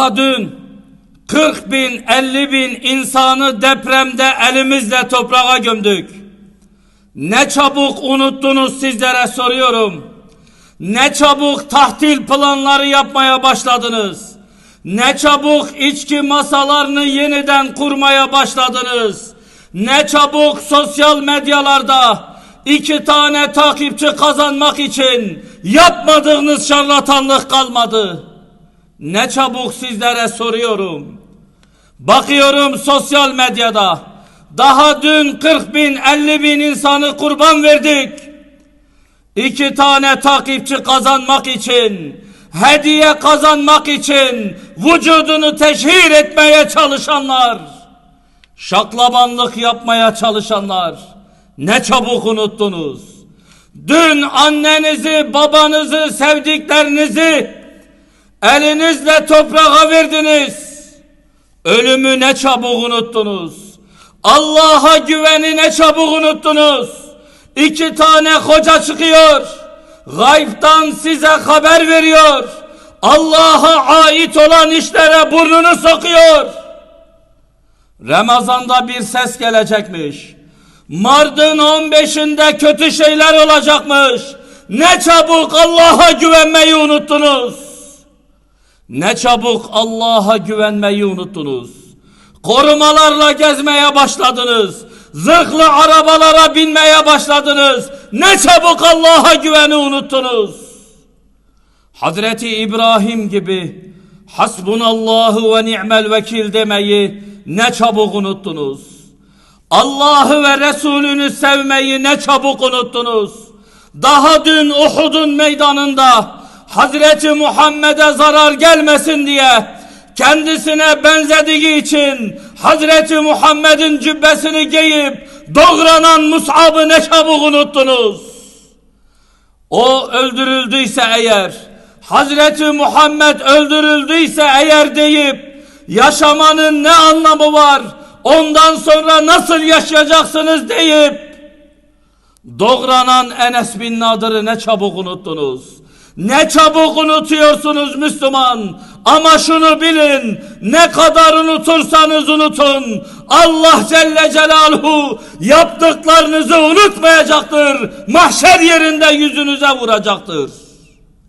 Daha dün 40 bin 50 bin insanı depremde elimizle toprağa gömdük. Ne çabuk unuttunuz sizlere soruyorum. Ne çabuk tahtil planları yapmaya başladınız. Ne çabuk içki masalarını yeniden kurmaya başladınız. Ne çabuk sosyal medyalarda iki tane takipçi kazanmak için yapmadığınız şarlatanlık kalmadı. Ne çabuk sizlere soruyorum. Bakıyorum sosyal medyada. Daha dün 40 bin 50 bin insanı kurban verdik. İki tane takipçi kazanmak için, hediye kazanmak için vücudunu teşhir etmeye çalışanlar, şaklabanlık yapmaya çalışanlar ne çabuk unuttunuz. Dün annenizi, babanızı, sevdiklerinizi elinizle toprağa verdiniz. Ölümü ne çabuk unuttunuz. Allah'a güveni ne çabuk unuttunuz. İki tane hoca çıkıyor. Gaybtan size haber veriyor. Allah'a ait olan işlere burnunu sokuyor. Ramazanda bir ses gelecekmiş. Mardın 15'inde kötü şeyler olacakmış. Ne çabuk Allah'a güvenmeyi unuttunuz. Ne çabuk Allah'a güvenmeyi unuttunuz. Korumalarla gezmeye başladınız. Zırhlı arabalara binmeye başladınız. Ne çabuk Allah'a güveni unuttunuz. Hazreti İbrahim gibi Hasbunallahu ve ni'mel vekil demeyi ne çabuk unuttunuz. Allah'ı ve Resulünü sevmeyi ne çabuk unuttunuz. Daha dün Uhud'un meydanında Hazreti Muhammed'e zarar gelmesin diye kendisine benzediği için Hazreti Muhammed'in cübbesini giyip doğranan Mus'ab'ı ne çabuk unuttunuz. O öldürüldüyse eğer, Hazreti Muhammed öldürüldüyse eğer deyip yaşamanın ne anlamı var? Ondan sonra nasıl yaşayacaksınız deyip doğranan Enes bin Nadır'ı ne çabuk unuttunuz. Ne çabuk unutuyorsunuz Müslüman. Ama şunu bilin. Ne kadar unutursanız unutun. Allah Celle Celaluhu yaptıklarınızı unutmayacaktır. Mahşer yerinde yüzünüze vuracaktır.